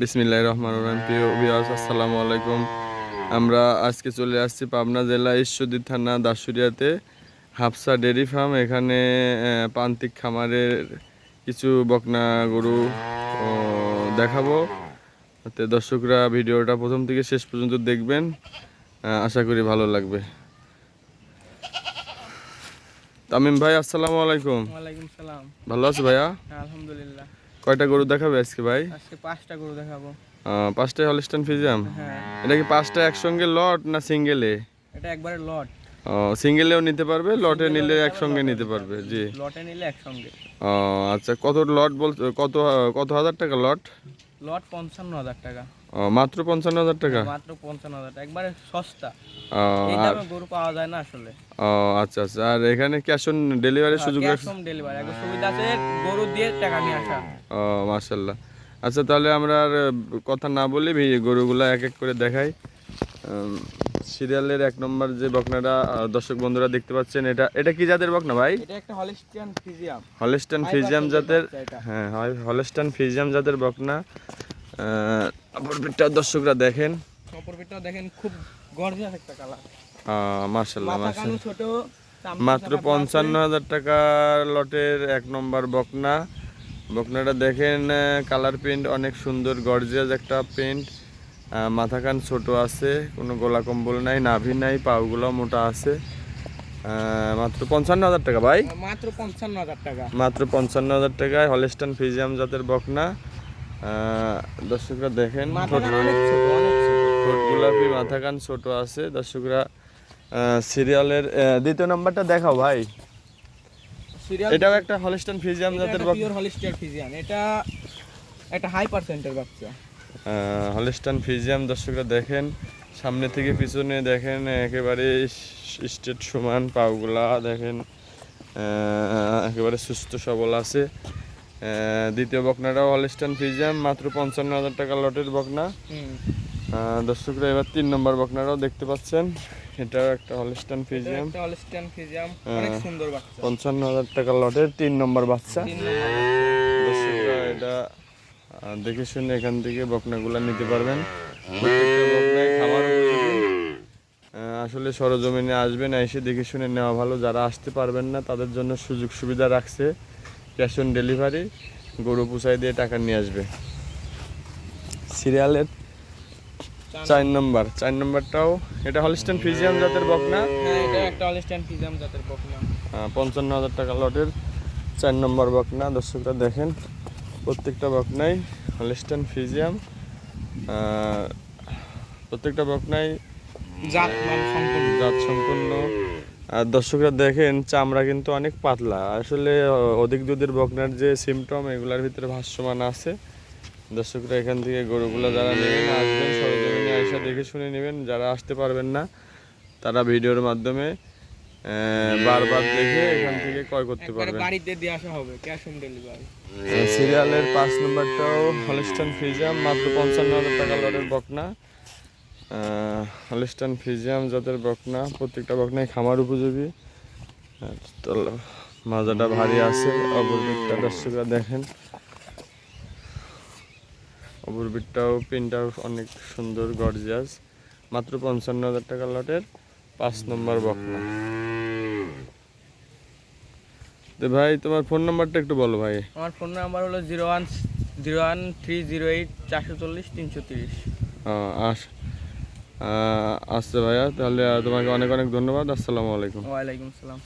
বিসমিল্লাহ রহমান রহিম। প্রিয় বিয়াস আসসালামু আলাইকুম। আমরা আজকে চলে আসছি পাবনা জেলা ঈশ্বরদী থানা দাসুরিয়াতে হাফসা ডেরি ফার্ম এখানে প্রান্তিক খামারের কিছু বকনা গরু দেখাবো। তো দর্শকরা ভিডিওটা প্রথম থেকে শেষ পর্যন্ত দেখবেন। আশা করি ভালো লাগবে। তামিম ভাই আসসালামু আলাইকুম। ভালো আছো ভাইয়া? আলহামদুলিল্লাহ। কয়টা গরু দেখাবে আজকে ভাই? আজকে পাঁচটা গরু দেখাবো। পাঁচটা পাঁচটাই ফিজিয়াম হ্যাঁ। এটা কি পাঁচটা একসঙ্গে লট না সিঙ্গেলে এটা একবারে লট সিঙ্গেলেও নিতে পারবে লটে নিলে একসঙ্গে নিতে পারবে জি। লটে নিলে একসঙ্গে। ও, আচ্ছা কত লট বল কত কত হাজার টাকা লট লট পঞ্চান্ন হাজার টাকা। মাত্র পঞ্চান্ন হাজার টাকা? মাত্র পঞ্চান্ন হাজার টাকা। একবারে সস্তা। এই দামে গরু পাওয়া যায় না আসলে। ও আচ্ছা আচ্ছা। আর এখানে ক্যাশ অন ডেলিভারির সুযোগ ক্যাশ আছে হোম ডেলিভারি একবার সুবিধা আছে গরু দিয়ে টাকা নিয়ে আসা। ও মাশাল্লাহ আচ্ছা তাহলে আমরা আর কথা না বলি গরুগুলা এক এক করে দেখাই। সিরিয়ালের এক নম্বর যে বকনাটা দর্শক বন্ধুরা দেখতে পাচ্ছেন এটা এটা কি জাতের বকনা ভাই? এটা একটা হলিস্টিয়ান ফিজিয়াম। হলেস্টান High ফিজিয়াম জাতের হ্যাঁ হয় হলেস্টান ফিজিয়াম জাতের বকনা। অপরপিটটা দর্শকরা দেখেন। অপর পিঠটাও দেখেন খুব গর্জিয়াস একটা কালার। মার্শাল্লাহ মাথা ছোট মাত্র পঞ্চান্ন হাজার টাকার লটের এক নম্বর বকনা। বকনাটা দেখেন কালার প্রিন্ট অনেক সুন্দর গর্জিয়াস একটা প্রিন্ট। মাথা কান ছোট আছে কোনো গোলা কম্বল নাই নাভি নাই পাউগুলো মোটা আছে। মাত্র পঞ্চান্ন হাজার টাকা ভাই? মাত্র পঞ্চান্ন হাজার টাকা। মাত্র পঞ্চান্ন হাজার টাকায় হলেস্টান ফিজিয়াম জাতের বকনা। দর্শকরা দেখেন ঠোঁট গোলাপি মাথা কান ছোট আছে। দর্শকরা সিরিয়ালের দ্বিতীয় নাম্বারটা দেখাও ভাই। এটাও একটা হলেস্টান ফিজিয়াম জাতের পিওর হলিস্টিয়ান ফিজিয়ান এটা একটা হাই পার্সেন্টের বাচ্চা। হলেস্টান ফিজিয়াম দর্শকরা দেখেন সামনে থেকে পিছনে দেখেন একেবারে স্টেট সমান পাগুলা দেখেন একেবারে সুস্থ সবল আছে। দ্বিতীয় বকনাটাও হলেস্টান ফিজিয়াম মাত্র পঞ্চান্ন হাজার টাকা লটের বকনা। দর্শকরা এবার তিন নম্বর বকনাটাও দেখতে পাচ্ছেন। এটাও একটা হলস্টান ফিজিয়াম ফিজিয়াম অনেক। সুন্দর বাচ্চা। পঞ্চান্ন হাজার টাকা লটের তিন নম্বর বাচ্চা। দর্শকরা এটা দেখে শুনে এখান থেকে বকনাগুলা নিতে পারবেন। আসলে সরজমিনে আসবেন এসে দেখে শুনে নেওয়া ভালো। যারা আসতে পারবেন না তাদের জন্য সুযোগ সুবিধা রাখছে। ক্যাশ অন ডেলিভারি গরু পুষাই দিয়ে টাকা নিয়ে আসবে। সিরিয়ালের চার- নম্বর চার নম্বরটাও এটা হলস্টেন ফিজিয়াম জাতের বকনা? হ্যাঁ এটা একটা হলিস্টিয়ান ফিজিয়াম জাতের বকনা। পঞ্চান্ন হাজার টাকা লটের চার নম্বর বকনা দর্শকরা দেখেন প্রত্যেকটা বকনাই হলিস্টান ফিজিয়াম প্রত্যেকটা বকনাই জাত সম্পূর্ণ জাত সম্পূর্ণ আর দর্শকরা দেখেন চামড়া কিন্তু অনেক পাতলা। আসলে অধিক দুধের বকনার যে সিমটম এগুলার ভিতরে ভাষ্যমান আছে। দর্শকরা এখান থেকে গরুগুলো যারা নেবেন আসবেন সরজমিনে আইসা দেখে শুনে নেবেন। যারা আসতে পারবেন না তারা ভিডিওর মাধ্যমে বারবার দেখে এখান থেকে ক্রয় করতে পারবেন। বাড়িতে দিয়ে আসা হবে ক্যাশ অন ডেলিভারি। সিরিয়ালের পাঁচ নম্বরটাও হলিস্টান ফিজিয়াম মাত্র পঞ্চান্ন হাজার টাকা লটের বকনা। হলিস্টান ফিজিয়াম জাতের বকনা প্রত্যেকটা বকনাই খামার উপযোগী। মাজাটা ভারী আছে অপরবিটটা দর্শকরা দেখেন। অপরবিটটাও পিনটাও অনেক সুন্দর গর্জিয়াস মাত্র পঞ্চান্ন হাজার টাকা লটের পাঁচ নম্বর বকনা। তো ভাই তোমার ফোন নাম্বারটা একটু বলো ভাই। আমার ফোন নাম্বার হলো zero one zero one three zero eight চারশো চল্লিশ তিনশো তিরিশ। আস আচ্ছা ভাইয়া। তাহলে তোমাকে অনেক অনেক ধন্যবাদ। আসসালামু আলাইকুম। ওয়ালাইকুম আসসালাম।